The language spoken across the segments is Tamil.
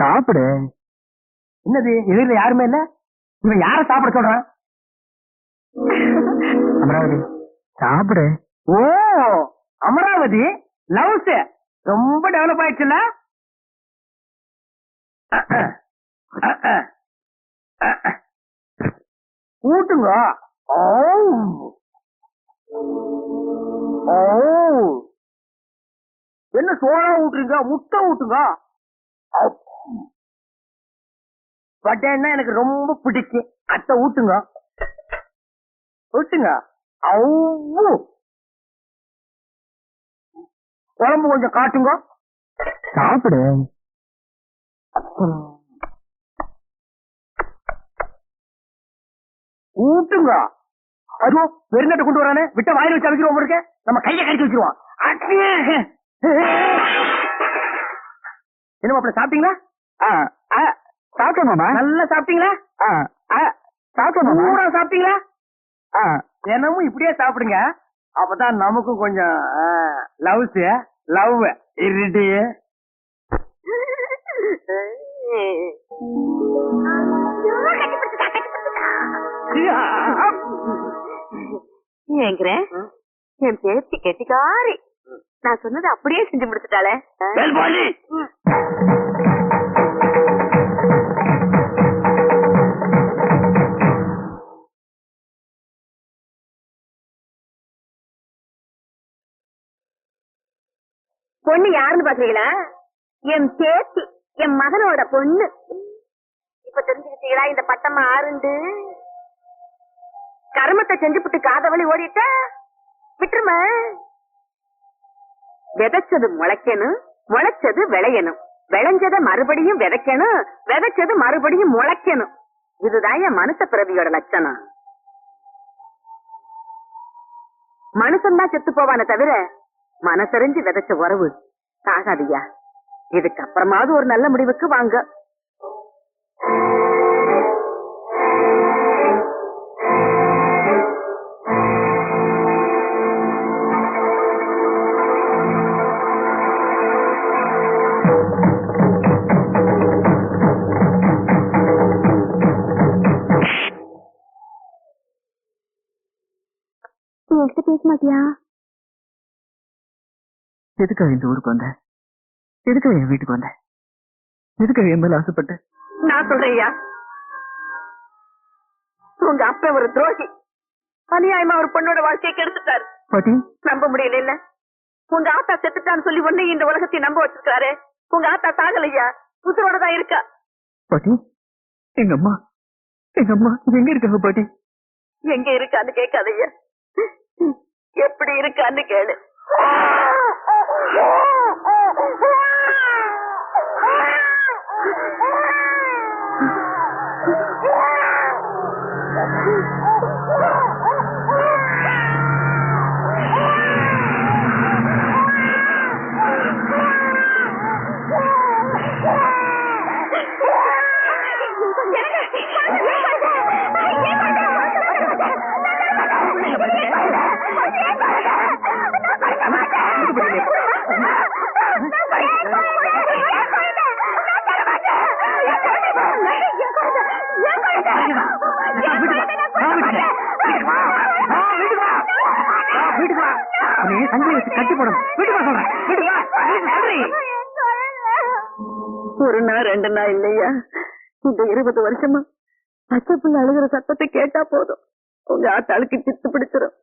சாப்பிடு. என்னது எதிரில யாருமே இல்ல? இவன் யார சாப்பிட சொல்றான் அமராவதி சாப்பிடு. ஓ அமராவதி லவ்ஸ். ரொம்ப டெவலப் ஆயிடுச்சுல? ஊட்டுங்க ஓ ஓ என்ன சோழா ஊட்டுறீங்க? முட்டை ஊட்டுங்க. பட்டேன்னா எனக்கு ரொம்ப பிடிக்கும். அத்தை ஊட்டுங்க. ஊட்டுங்க. அவ்வளோ குழம்பு கொஞ்சம் காட்டுங்க. சாப்பிடு. ஊட்டுங்க. ஐயோ வெறுங்கட்ட கொண்டு வரானே. விட்ட வாயில வச்சு அமைக்கிறோம் இருக்க. நம்ம கையை கடிச்சு வச்சிருவோம். என்ன மாப்பிள்ள சாப்பிட்டீங்களா? சாப்பிட்டேன் மாமா நல்லா சாப்பிட்டீங்களா? ஆ, ஆ, சாப்பிட்டேன் மாமா சாப்பிட்டீங்களா? ஆ, தினமும் இப்படியே சாப்பிடுங்க. அப்பதான் நமக்கும் கொஞ்சம் லவ்ஸ் லவ் இருடி. ஏங்கிற என் பேத்தி கெட்டிக்காரி நான் சொன்னதை அப்படியே செஞ்சு முடிச்சுட்டாளே. பொண்ணு யாருன்னு பாக்குறீங்களா? என் பேத்தி என் மகனோட பொண்ணு. இப்ப தெரிஞ்சுக்கிட்டீங்களா? இந்த பட்டமா ஆறுண்டு. கருமத்தை செஞ்சு புட்டு காத வழி ஓடிட்ட? விட்டுரும? விதைச்சது முளைக்கணும் முளைச்சது விளையணும். விளைஞ்சத மறுபடியும் விதைக்கணும் விதைச்சது மறுபடியும் முளைக்கணும். இதுதான் என் மனுஷ பிறவியோட லட்சணம். மனுஷன்தான் செத்து போவானே தவிர மனசறிஞ்சு விதைச்ச உறவு. சாகாதியா இதுக்கு அப்புறமாவது ஒரு நல்ல முடிவுக்கு வாங்க. என்கிட்ட பேச மாட்டியா? எதுக்காக இந்த ஊருக்கு வந்த? எதுக்காக என் வீட்டுக்கு வந்த? எதுக்காக என் மேல ஆசைப்பட்ட? நான் சொல்றேன்யா உங்க அப்பா ஒரு துரோகி. அநியாயமா ஒரு பொண்ணோட வாழ்க்கையை கெடுத்துட்டாரு. பாட்டி? நம்ப முடியல இல்ல உங்க ஆத்தா செத்துட்டான்னு சொல்லி ஒண்ணு இந்த உலகத்தை நம்ப வச்சிருக்காரு. உங்க ஆத்தா சாகலையா உசுரோட தான் இருக்கா. பாட்டி எங்க அம்மா? எங்க அம்மா எங்க இருக்காங்க பாட்டி? எங்க இருக்கான்னு கேட்காதய்யா எப்படி இருக்கான்னு கேளு. Oh, உன்னை சங்கிலி வச்சு கட்டி போடணும் வீட்டுக்கு வா சொல்றேன். வீட்டுக்கு வா. ஒரு நாள் ரெண்டு நாள் இல்லையா? இந்த இருபது வருஷமா பச்சை புள்ள அழுகிற சத்தத்தை கேட்டா போதும். உங்க ஆத்தாளுக்கு சித்து பிடிச்சிரும்.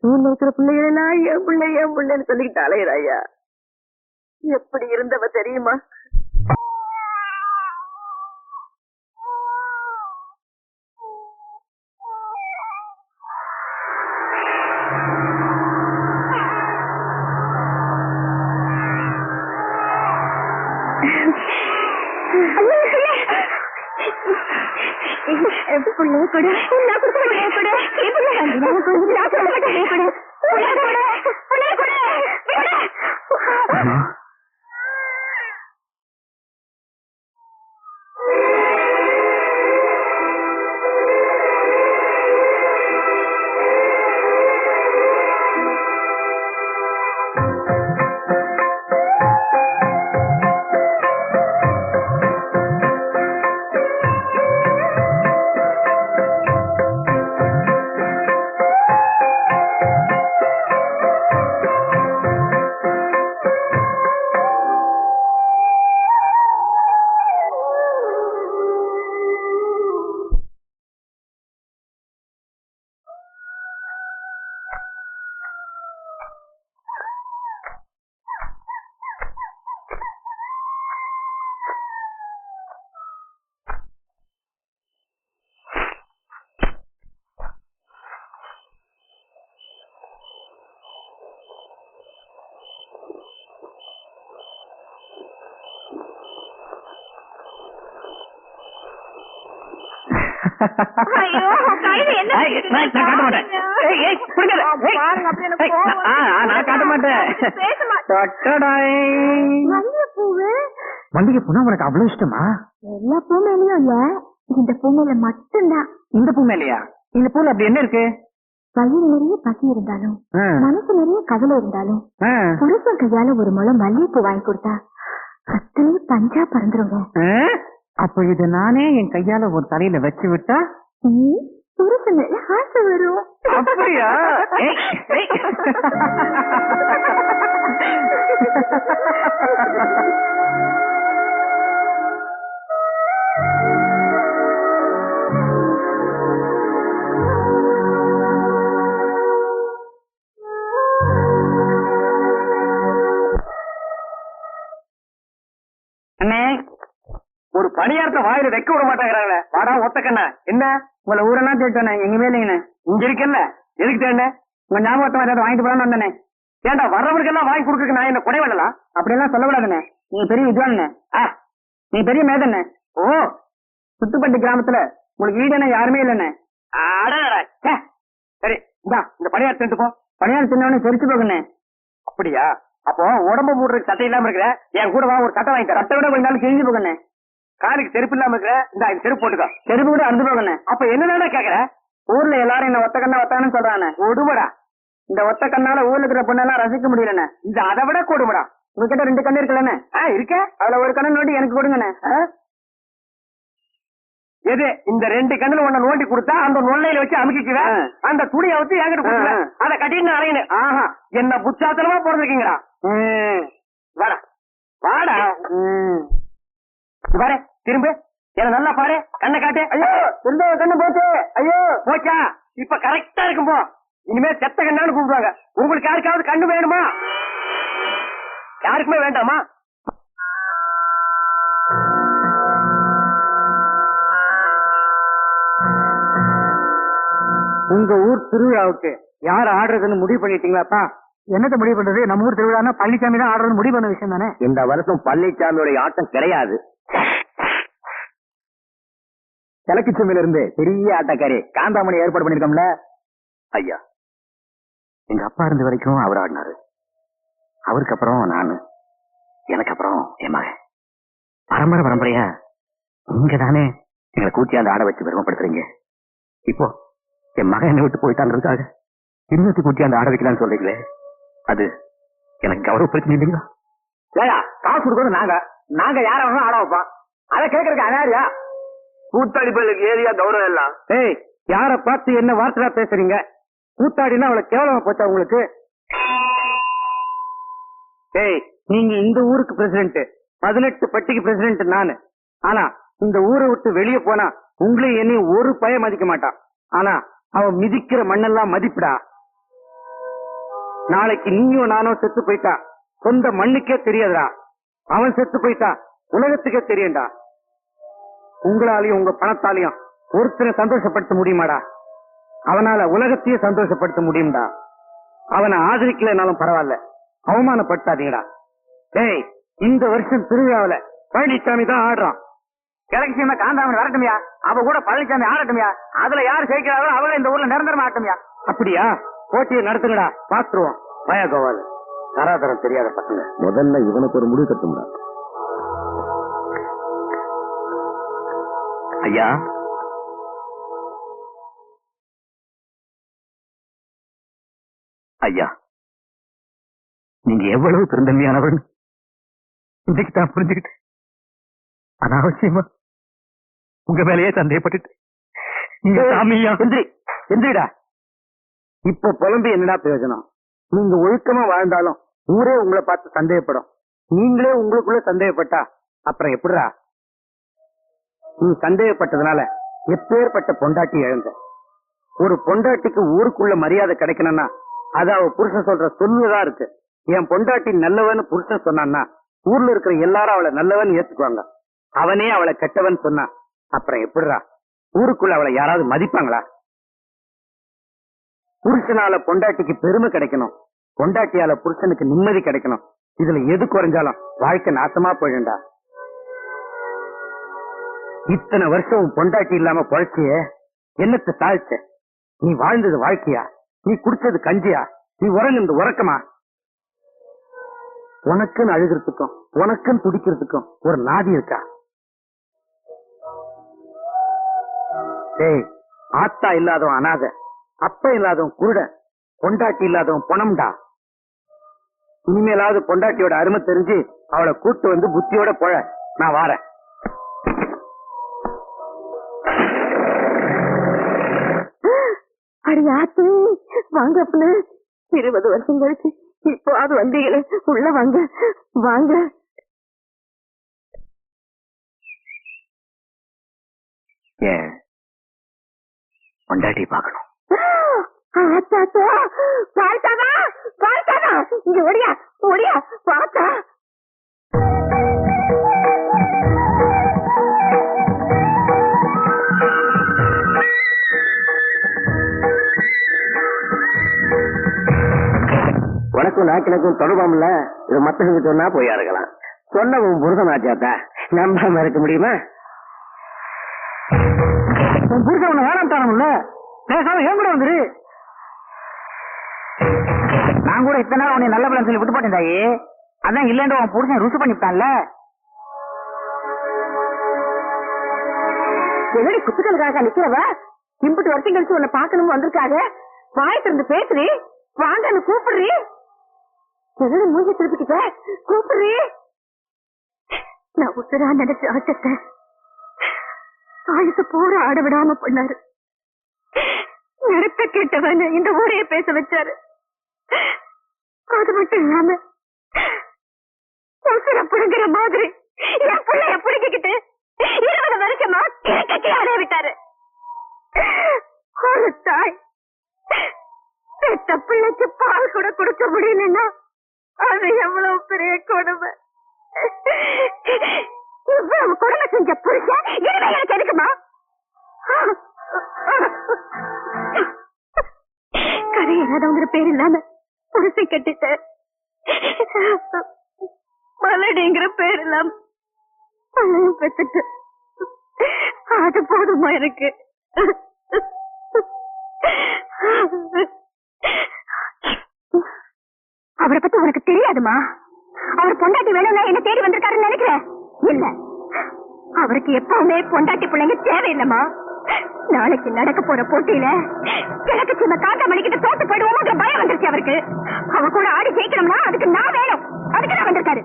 ஊர்ல இருக்கிற பிள்ளைகளெல்லாம் என் பிள்ளை என் பிள்ளைன்னு சொல்லிக்கிட்டு அலையிறாயா? எப்படி இருந்தவ தெரியுமா? கொடு நான் கொடுத்த புள்ளைய கொடு நான் கொடு கொடு கொடு நான் காட்ட மாட்டேன். மல்லிகை பூனா உனக்கு அவ்வளவு இஷ்டமா? எல்லா பூ மேலயும் இல்ல இந்த பூ மேல மட்டும்தான். இந்த பூ மேலையா? இந்த பூல அப்படி என்ன இருக்கு? வயிறு நிறைய பசி இருந்தாலும் மனசு நிறைய கவலை இருந்தாலும் புருஷன் கையால ஒரு முளம் மல்லிகைப்பூ வாங்கி கொடுத்தா அத்தனை பஞ்சா பறந்துருங்க? அப்ப இது நானே என் கையால ஒரு தலையில வச்சு விட்டா? ஆசை வரும். அப்படியா. அண்ணே ஒரு வாயில வைக்க விட மாட்டேங்கிறாங்களே வாடா ஒத்தக்கண்ணா என்ன? உங்களை ஊரெல்லாம் தேட்டோண்ணே எங்கேயுமே இல்லைங்கண்ணே. இங்க இருக்கல்ல எதுக்கு தேடின? உங்க ஞாபகத்தை ஏதாவது வாங்கிட்டு போலான்னு வந்தேனே. ஏன்டா வர்றவருக்கெல்லாம் வாங்கி கொடுக்க நான் என்ன குறை விடலாம் அப்படியெல்லாம் சொல்லக்கூடாதுண்ணே. நீ பெரிய வித்வானே ஆ நீ பெரிய மேதண்ணே. ஓ சுத்துப்பட்டி கிராமத்துல உங்களுக்கு ஈடுன யாருமே இல்லைண்ணே. சரி இந்தா இந்த பணியார் தின்ட்டு போ. பணியார் தின்னவனே தெரிச்சு போகுண்ணே. அப்படியா? அப்போ உடம்பு மூடுறதுக்கு சட்டை இல்லாம இருக்கிற என் கூட வா ஒரு சட்டை வாங்கி தரேன் சட்டை விட கொஞ்ச நாள் கிழிஞ்சு போகண்ணே. காலுக்கு செருப்பு இல்லாம இருக்கிற இந்த இது செருப்பு போட்டுக்கோ. செருப்பு கூட அறுந்து போகண்ணே அப்ப என்ன கேக்குற? ஊர்ல எல்லாரும் என்ன ஒத்த கண்ணா ஒத்தானு சொல்றானே. கொடுமடா. இந்த ஒத்த கண்ணால ஊர்ல இருக்கிற பொண்ணெல்லாம் ரசிக்க முடியலண்ணே. இந்த அதை விட கொடுமடா. உங்ககிட்ட ரெண்டு கண்ணு இருக்குல்லண்ணே. ஆ இருக்க. அதுல ஒரு கண்ணு நோண்டி எனக்கு கொடுங்கண்ணே? எது இந்த ரெண்டு கண்ணுல ஒண்ணு நோண்டி கொடுத்தா அந்த நொல்லையில வச்சு அமுக்கிக்குவேன் அந்த துணியை வச்சு என்கிட்ட கொடுத்துருவேன் அதை கட்டிட்டு அலையணும் ஆஹா. என்ன புச்சாத்தனமா பிறந்திருக்கீங்களா வாடா. வாடா பாரு திரும்ப. என்ன நல்லா பாரு. கண்ணை காட்டு. ஐயோ எந்த கண்ணு போச்சு? ஐயோ போச்சா? இப்ப கரெக்டா இருக்கும் போ. இனிமே செத்த கண்ணான்னு கூப்பிடுவாங்க. உங்களுக்கு யாருக்காவது கண்ணு வேணுமா? யாருக்குமே வேண்டாமா? உங்க ஊர் திருவிழாவுக்கு யார் ஆடுறதுன்னு முடிவு பண்ணிட்டீங்களாப்பா என்னத்த முடிவு பண்றது? நம்ம ஊர் திருவிழானா பழனிசாமி தான் ஆடுறது முடிவு பண்ண விஷயம் தானே? இந்த வருஷம் பழனிசாமியோட ஆட்டம் கிடையாது. கிழக்குச்சமையில இருந்து பெரிய ஆட்டக்காரி காந்தாமணி ஏற்பாடு பண்ணிருக்கோம்ல ஐயா எங்க அப்பா இருந்த வரைக்கும் அவர் ஆடினாரு. அவருக்கு அப்புறம் நானு. எனக்கு அப்புறம் என் மகன். பரம்பரை பரம்பரையா? நீங்க தானே எங்களை கூட்டி அந்த ஆட வச்சு பெருமைப்படுத்துறீங்க? இப்போ என் மகன் என்னை விட்டு போயிட்டாங்கிறதுக்காக இன்னொரு கூட்டி அந்த ஆட வைக்கலாம்னு சொல்றீங்களே? அது எனக்கு கௌரவ பிரச்சனை இல்லைங்களா ஏயா காசு கொடுக்கறது நாங்க. நாங்க யார வேணாலும் ஆட வைப்போம். அதை கேட்கறதுக்கு அனாரியா? கூத்தாடிப்பதற்கு ஏரியா கௌரவம் எல்லாம். ஏய் யார பார்த்து என்ன வார்த்தையா பேசுறீங்க? கூத்தாடினா அவளை கேவலமா போச்சா உங்களுக்கு? ஏய் நீங்க இந்த ஊருக்கு பிரசிடென்ட் பதினெட்டு பட்டிக்கு பிரசிடென்ட் நானு. ஆனா இந்த ஊரை விட்டு வெளியே போனா உங்களையும் என்னையும் ஒரு பய மதிக்க மாட்டான் ஆனா அவன் மிதிக்கிற மண்ணெல்லாம் மதிப்புடா. நாளைக்கு நீயும் நானும் செத்து போயிட்டா. சொந்த மண்ணுக்கே தெரியாதுடா. அவன் செத்து போயிட்டா. உலகத்துக்கே தெரியும்டா. உங்களாலையும் உங்க பணத்தாலையும் ஒருத்தரை சந்தோஷப்படுத்த முடியுமாடா? அவனால உலகத்தையே சந்தோஷப்படுத்த முடியும்டா? அவனை ஆதரிக்கலனாலும் பரவாயில்ல. அவமானப்படுத்தாதீங்கடா. டேய் இந்த வருஷம் திருவிழாவில பழனிசாமி தான் ஆடுறான். கிழக்கு காந்தாமன் வரட்டுமியா? அவ கூட பழனிசாமி ஆடட்டுமியா? அதுல யார் ஜெயிக்கிறாரோ அவள இந்த ஊர்ல நிரந்தரமா ஆட்டமியா அப்படியா? போட்டியை நடத்துங்கடா. பாத்துருவோம். பய கோவால் தராதரம் தெரியாத பசங்க. முதல்ல இவனுக்கு ஒரு முடிவு கட்டும்டா. ஐயா. ஐயா நீங்க எவ்வளவு பெருந்தன்மையானவன் இன்னைக்கு தான் புரிஞ்சுக்கிட்டு அனாவசியமா உங்க மேலேயே சந்தேகப்பட்டுட்டு. நீங்க சாமியா? எந்திரி எந்திரிடா. இப்ப புலம்பி என்னடா பிரயோஜனம்? நீங்க ஒழுக்கமா வாழ்ந்தாலும் ஊரே உங்களை பார்த்து சந்தேகப்படும். நீங்களே உங்களுக்குள்ள சந்தேகப்பட்டா அப்புறம் எப்படிடா? நீ சந்தேகப்பட்டதுனால எப்பேற்பட்ட பொண்டாட்டி இழந்த ஒரு பொண்டாட்டிக்கு ஊருக்குள்ள மரியாதை கிடைக்கணும்னா அது அவ புருஷன் சொல்ற சொல்லுதான் இருக்கு? என் பொண்டாட்டி நல்லவன்னு புருஷன் சொன்னான்னா ஊர்ல இருக்கிற எல்லாரும் அவளை நல்லவன் ஏத்துக்குவாங்க. அவனே அவளை கெட்டவன் சொன்னா அப்புறம் எப்படிரா ஊருக்குள்ள அவளை யாராவது மதிப்பாங்களா? புருஷனால பொண்டாட்டிக்கு பெருமை கிடைக்கணும். பொண்டாட்டியால புருஷனுக்கு நிம்மதி கிடைக்கணும். இதுல எது குறைஞ்சாலும் வாழ்க்கை நாசமா போயிடும்டா. இத்தனை வருஷம் பொண்டாட்டி இல்லாம பொழைச்சிய என்னத்தை தாழ்ச்ச? நீ வாழ்ந்தது வாழ்க்கையா? நீ குடிச்சது கஞ்சியா? நீ உறங்குனது உறக்கமா? உனக்குன்னு அழுகிறதுக்கும் உனக்குன்னு துடிக்கிறதுக்கும் ஒரு நாதி இருக்கா? டேய் ஆத்தா இல்லாதவன் அனாத அப்ப இல்லாதவன் குருட பொண்டாட்டி இல்லாதவன் பொணம்டா? இனிமேலாவது பொண்டாட்டியோட அருமை தெரிஞ்சு அவளை கூட்டு வந்து புத்தியோட போழ நான் வாரேன். அடி ஆத்து வாங்க அப்பனு. இருபது வருஷம் கழிச்சு இப்போ அது வந்தீங்களே உள்ள வாங்க வாங்க. ஏன்? பொண்டாட்டி பார்க்கணும். ஆத்தாத்தா பார்த்தாதா பார்த்தாதா இங்க ஓடியா ஓடியா பார்த்தா உனக்கும் நாக்கினக்கும் தொடர்பாமல இது மத்தவங்க சொன்னா போயா இருக்கலாம் சொன்ன உன் புருஷன் ஆச்சாத்தா நம்பாம இருக்க முடியுமா? உன் புருஷன் உன்னை வேணாம் தானம்ல பேசாம ஏன் கூட வந்துரு? நான் கூட இத்தனை நாள் உன்னை நல்ல பலன் சொல்லி விட்டு போட்டேன் தாயி. அதான் இல்லைன்ற உன் புருஷன் ருசு பண்ணிவிட்டான்ல என்னடி குத்துக்களுக்காக நிக்கிறவ? இம்புட்டு வருஷம் கழிச்சு உன்னை பாக்கணும் வந்திருக்காங்க வாய் திறந்து பேசுறி. வாங்கன்னு கூப்பிடுறீ. என்னோட மூஞ்சி திருப்பிக்கிட்ட கூப்பிடுறே. நான் உசுரா நினைச்ச ஆச்சத்தை ஆயுச போற ஆட விடாம பண்ணாரு நடத்த கேட்டவன் இந்த ஊரையே பேச வச்சாரு. அது மட்டும் இல்லாம உசுர புடுங்குற மாதிரி என் பிள்ளைய புடுங்கிக்கிட்டு இருபது வருஷமா கட்டி அடைய விட்டாரு. ஒரு தாய் பெத்த பிள்ளைக்கு பால் கூட கொடுக்க முடியலன்னா அது எவ்வளவு பெரிய கொடுமை. இவ்வளவு கொடுமை செஞ்ச புருஷன் இனிமே எனக்கு எதுக்குமா? கதை இல்லாதவங்கிற பேர் இல்லாம புருஷன் கட்டிட்ட மலடிங்கிற பேர் இல்லாம பழையும் பெத்துட்டு அது போதுமா எனக்கு? அவரை பத்தி உனக்கு தெரியாதுமா? அவர் பொண்டாட்டி வேணும்னா என்ன தேடி வந்திருக்காருன்னு நினைக்கிறேன். இல்ல. அவருக்கு எப்பவுமே பொண்டாட்டி பிள்ளைங்க தேவையில்லம்மா. நாளைக்கு நடக்க போற போட்டியில எனக்கு சின்ன காந்தா மணிக்கிட்ட தோத்து போயிடுவோம்ன்ற பயம் வந்துருச்சு அவருக்கு. அவ கூட ஆடி ஜெயிக்கணும்னா அதுக்கு நான் வேணும். அதுக்கு நான் வந்திருக்காரு.